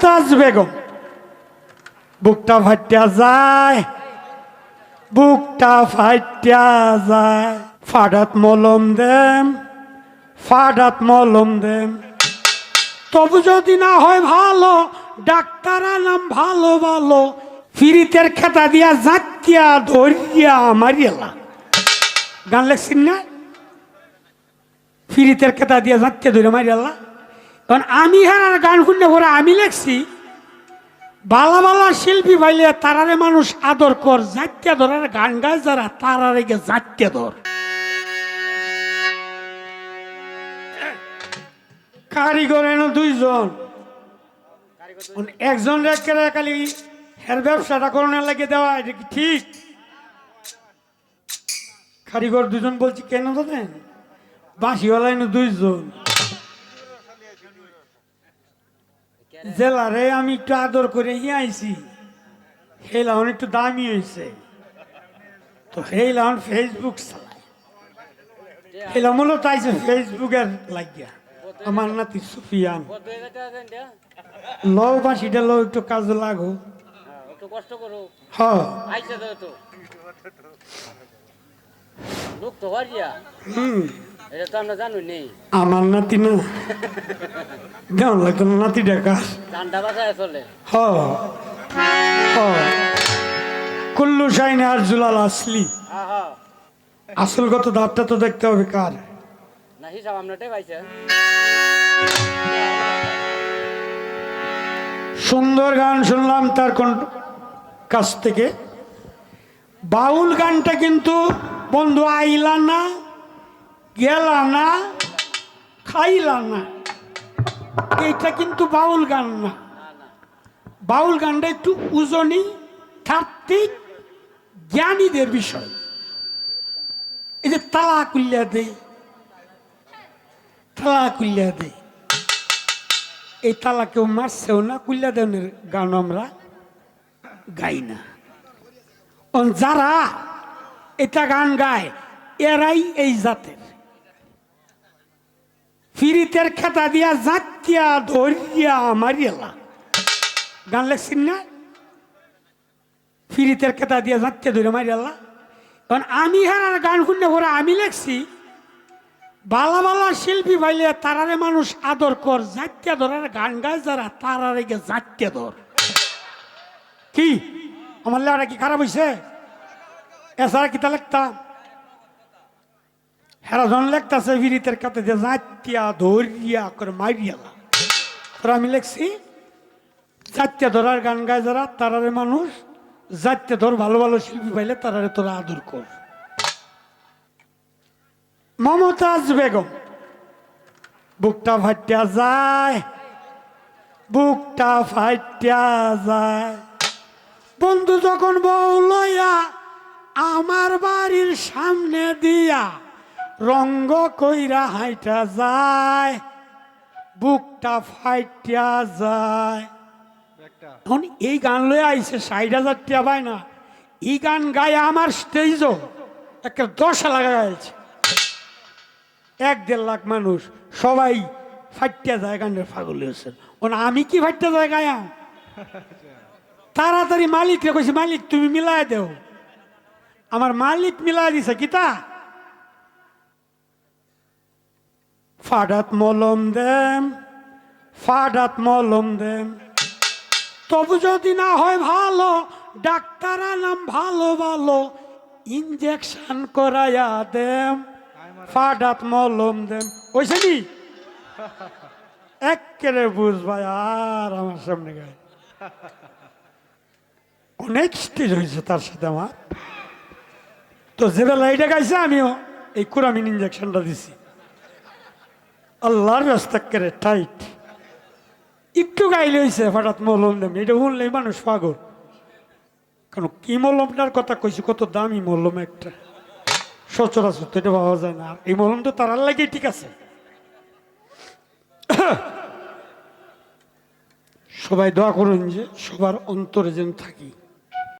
মমতাজ বেগম। বুকটা ফাটিয়া যায়, বুকটা ফাটিয়া যায়। ফাডাত মলম দেম ফাডাত মলম দেম তবু যদি না হয় ভালো ডাক্তার নাম ভালো ভালো, ফিরিতের খেতা দিয়া জাতিয়া ধরিয়া মারিয়ালা গান লেখছেন না? ফিরিতের খেতা দিয়া জাতিয়া ধরে মারিয়ালা কারণ আমি হারার গান শুনে পরে আমি লেখছি বালা বালা শিল্পী পাইলে তারারে মানুষ আদর কর জাতিয়া ধরার গান গায় যারা তারারে গে জাতিয়া ধর। কারিগর এনে দুইজন। একজন রেখে খালি হের ব্যবসাটা করোনা লাগে দেওয়া এটা কি ঠিক? কারিগর দুজন বলছি কেন জানেন? বাঁশিওয়ালা এনে দুইজন। জেলারে আমি একটু আদর করে ইয়ে আইছি। হেলাউন একটু দামি হয়েছে তো হেলাউন ফেসবুক চালায় হেলা মূলত আইছে ফেসবুকের লাগিয়া। আমার নাতি সুফিয়ান। লও বাঁশিটা লও একটু কাজ লাগো। কষ্ট করো হ আইসা তো। লোক তো হুম এটা তো আমরা জানি নেই। আমার নাতি না। দেওয়ান লাগতো না নাতি ডাকা কুল্লু শাইনে আর জুলাল আসলি। হ্যাঁ হ্যাঁ। আসল কত দাঁতটা তো দেখতে হবে কার? সুন্দর গান শুনলাম তার কোন কাছ থেকে। বাউল গানটা কিন্তু বন্ধু আইলা না। গেলা না খাইলা না এইটা কিন্তু বাউল গান না। বাউল গানটা একটু উজনি, তাত্ত্বিক, জ্ঞানীদের বিষয়। এই যে তালা কুল্লা দেয় তালা কুল্লা দেয় এই তালা কেউ মারছেও না কুল্লা দেওয়ানের গান আমরা গাই না। যারা এটা গান গায়, এরাই এই জাতের। ফিরিতের খেতা দিয়া জাতিয়া ধরিয়া মারিয়ালা। গান লেখছেন না? ফিরিতের খেতা দিয়া জাতিয়া ধরে মারিয়ালা। কারণ আমি হারার গান শুনে পরে আমি লেখছি, বালা বালা শিল্পী ভাইলে তারারে মানুষ আদর কর জাতিয়া ধরার গান গায় যারা, তারারে গে জাতিয়া ধর। কি? আমার লেওয়াটা কি খারাপ হয়েছে এছাড়া কিতা লিখতাম? হেরাজন লেখতাছে বিরিতের কাতে যে জাতিয়া ধরিয়া করে মারিয়ালা তোরা আমি লেখছি, জাতিয়া ধরার গান গায় যারা, তারারে মানুষ, জাতিয়া ধর ভালো ভালো শিল্পী পাইলে তারারে তোরা আদর কর। মমতাজ বেগম, বুকটা ফাটিয়া যায়, বুকটা ফাটিয়া যায়। বন্ধু যখন বউ লইয়া আমার বাড়ির সামনে দিয়া রঙ্গ কইরা হাইটা যায়, বুকটা ফাইটিয়া যায়। এই গান লয়ে আইছে ষাট হাজার টিয়া পায় না। এই গান গায়ে আমার স্টেজও একটা দশা লাগা গেছে এক দেড় লাখ মানুষ, সবাই ফাইটিয়া যায় গানের ফাগল হয়েছেন ওনা, আমি কি ফাইটিয়া যায় গায়া? তাড়াতাড়ি মালিকরে কইছি, মালিক, তুমি মিলাই দেও। আমার মালিক মিলাই দিছে, কিতা? ফাডাত মলম দেম ফাডাত মলম দেম তবু যদি না হয় ভালো ডাক্তার নাম ভালো ভালো ইঞ্জেকশন করাইয়া দেম ফাডাত মলম দেম ওইছে নি একেরে বুঝবাই আর আমার সামনে গায়ে অনেক স্টেজ হয়েছে তার সাথে আমার। তো যে বেলা এটা গাইছে আমিও এই কুরামিন ইঞ্জেকশনটা দিছি। আল্লাহর ব্যস্ত করে টাইট একটু গাইলে হয়েছে হঠাৎ মলম দেম এটা শুনলেই মানুষ পাগল। কারণ কি মলমটার কথা কইছি? কত দামি মলম একটা। সচরাচর তো এটা পাওয়া যায় না। এই মলম তো তারার লাগে ঠিক আছে। সবাই দোয়া করুন যে সবার অন্তরে যেন থাকি।